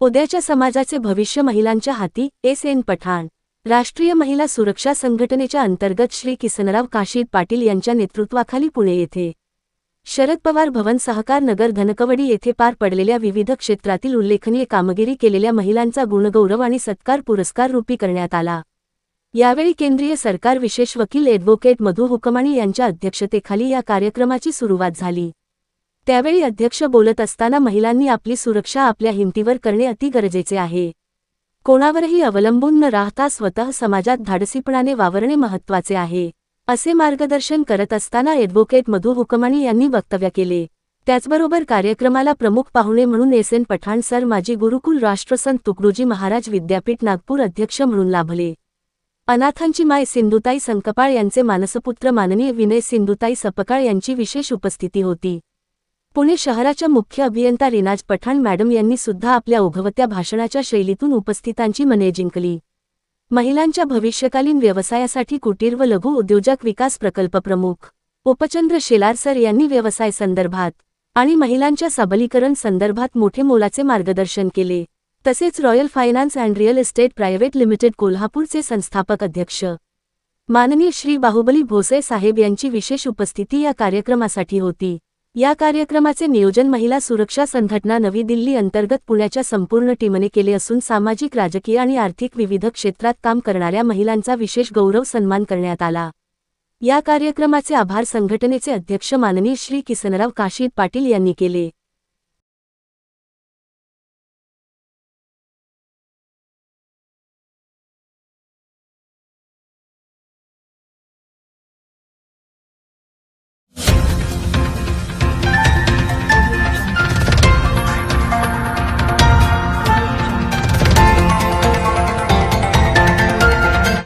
उद्याच्या समाजाचे भविष्य महिलांच्या हाती एस. एन. पठाण. राष्ट्रीय महिला सुरक्षा संघटनेच्या अंतर्गत श्री किसनराव काशीद पाटील यांच्या नेतृत्वाखाली पुणे येथे. शरद पवार भवन सहकार नगर धनकवडी येथे पार पडलेल्या विविध क्षेत्रातील उल्लेखनीय कामगिरी केलेल्या महिलांचा गुणगौरव आणि सत्कार पुरस्कार रूपी करण्यात आला. यावेळी केंद्रीय सरकार विशेष वकील ॲडव्होकेट मधु हुकमाणी यांच्या अध्यक्षतेखाली या कार्यक्रमाची सुरुवात झाली. त्यावेळी अध्यक्ष बोलत असताना महिलांनी आपली सुरक्षा आपल्या हिमतीवर करणे अति गरजेचे आहे. कोणावरही अवलंबून न राहता स्वतः समाजात धाडसीपणाने वावरणे महत्त्वाचे आहे असे मार्गदर्शन करत असताना ॲडव्होकेट मधु हुकमाणी यांनी वक्तव्य केले. त्याचबरोबर कार्यक्रमाला प्रमुख पाहुणे म्हणून एस एन पठाण सर माजी गुरुकुल राष्ट्रसंत तुकडोजी महाराज विद्यापीठ नागपूर अध्यक्ष म्हणून लाभले. अनाथांची माय सिंधुताई संकपाळ यांचे मानसपुत्र माननीय विनय सिंधुताई सपकाळ यांची विशेष उपस्थिती होती. पुणे शहराच्या मुख्य अभियंता रिनाज पठाण मॅडम यांनी सुद्धा आपल्या उघवत्या भाषणाच्या शैलीतून उपस्थितांची मने जिंकली. महिलांच्या भविष्यकालीन व्यवसायासाठी कुटीर व लघु उद्योजक विकास प्रकल्प प्रमुख उपचंद्र शेलार सर यांनी व्यवसाय संदर्भात आणि महिलांच्या सबलीकरण संदर्भात मोठे मोलाचे मार्गदर्शन केले. तसेच Royal Finance and Real Estate Private Limited कोल्हापूरचे संस्थापक अध्यक्ष. माननीय श्री बाहुबली भोसे साहेब यांची विशेष उपस्थिती या कार्यक्रमासाठी होती. या कार्यक्रमाचे नियोजन महिला सुरक्षा संघटना नवी दिल्ली अंतर्गत पुण्याच्या संपूर्ण टीमने केले असून सामाजिक राजकीय आणि आर्थिक विविध क्षेत्रात काम करणाऱ्या महिलांचा विशेष गौरव सन्मान करण्यात आला. या कार्यक्रमाचे आभार संघटनेचे अध्यक्ष माननीय श्री किसनराव काशीद पाटील यांनी केले.